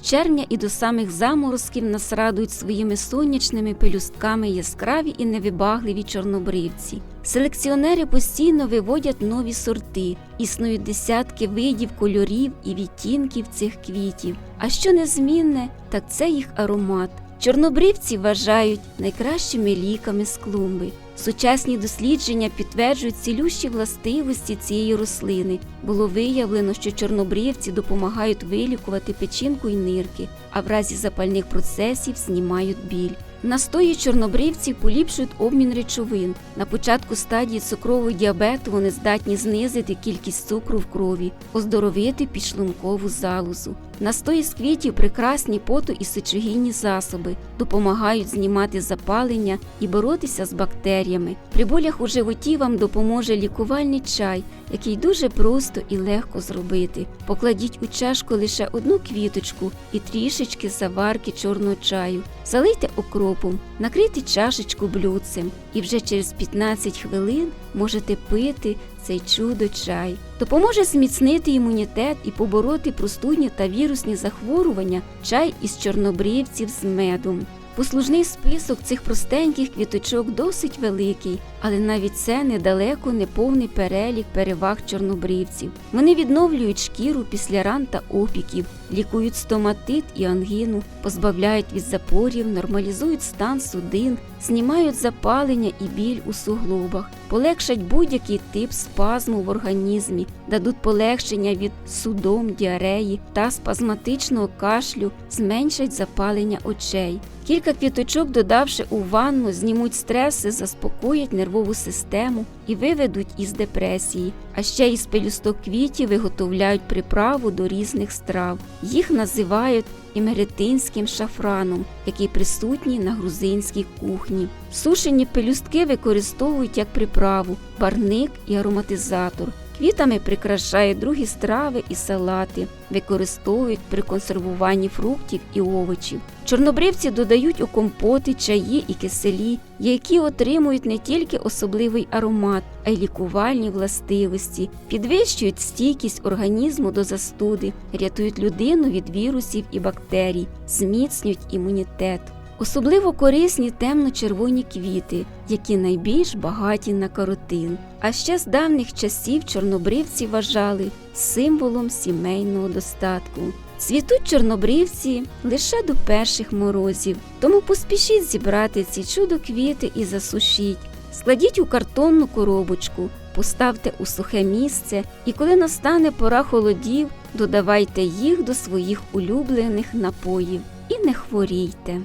червня і до самих заморозків нас радують своїми сонячними пелюстками яскраві і невибагливі чорнобривці. Селекціонери постійно виводять нові сорти, існують десятки видів кольорів і відтінків цих квітів. А що незмінне, так це їх аромат. Чорнобривці вважають найкращими ліками з клумби. Сучасні дослідження підтверджують цілющі властивості цієї рослини. Було виявлено, що чорнобривці допомагають вилікувати печінку і нирки, а в разі запальних процесів знімають біль. Настої чорнобривців поліпшують обмін речовин. На початку стадії цукрового діабету вони здатні знизити кількість цукру в крові, оздоровити підшлункову залозу. Настої з квітів прекрасні поту і сечогінні засоби, допомагають знімати запалення і боротися з бактеріями. При болях у животі вам допоможе лікувальний чай, який дуже просто і легко зробити. Покладіть у чашку лише одну квіточку і трішечки заварки чорного чаю. Залийте окропом, накрити чашечку блюдцем і вже через 15 хвилин можете пити цей чудо чай. Допоможе зміцнити імунітет і побороти простудні та вірусні захворювання чай із чорнобривців з медом. Послужний список цих простеньких квіточок досить великий, але навіть це недалеко не повний перелік переваг чорнобривців. Вони відновлюють шкіру після ран та опіків, лікують стоматит і ангіну, позбавляють від запорів, нормалізують стан судин, знімають запалення і біль у суглобах, полегшать будь-який тип спазму в організмі, дадуть полегшення від судом, діареї та спазматичного кашлю, зменшать запалення очей. Кілька квіточок, додавши у ванну, знімуть стреси, заспокоять нервову систему і виведуть із депресії. А ще із пелюсток квітів виготовляють приправу до різних страв. Їх називають імеретинським шафраном, який присутній на грузинській кухні. Сушені пелюстки використовують як приправу, барник і ароматизатор. Квітами прикрашають другі страви і салати, використовують при консервуванні фруктів і овочів. Чорнобривці додають у компоти, чаї і киселі, які отримують не тільки особливий аромат, а й лікувальні властивості, підвищують стійкість організму до застуди, рятують людину від вірусів і бактерій, зміцнюють імунітет. Особливо корисні темно-червоні квіти, які найбільш багаті на каротин. А ще з давніх часів чорнобривці вважали символом сімейного достатку. Цвітуть чорнобривці лише до перших морозів, тому поспішіть зібрати ці чудо квіти і засушіть. Складіть у картонну коробочку, поставте у сухе місце, і коли настане пора холодів, додавайте їх до своїх улюблених напоїв і не хворійте.